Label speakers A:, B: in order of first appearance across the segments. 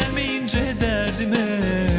A: Gelmeyince derdime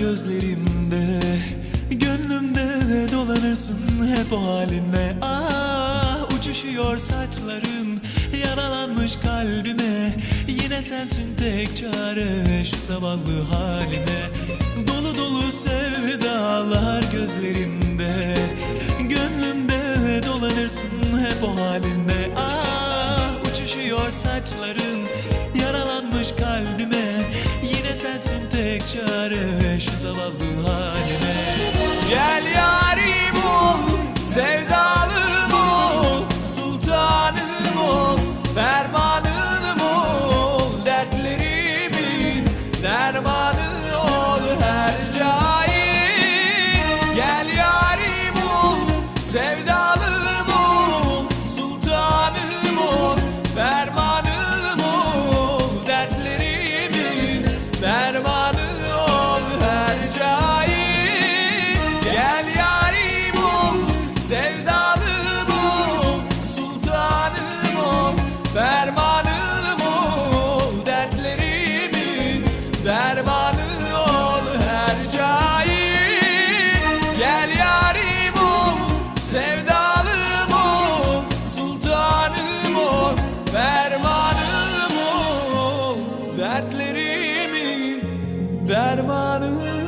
A: gözlerimde Gönlümde dolanırsın hep o halinle. Ah uçuşuyor saçların Yaralanmış kalbime. Yine sensin tek çare Şu zavallı haline Dolu dolu sevdalar gözlerimde Gönlümde dolanırsın hep o halinle. Ah uçuşuyor saçların Yaralanmış kalbime sensin tek çare Şu zavallı halime Dertlerimin Dermanı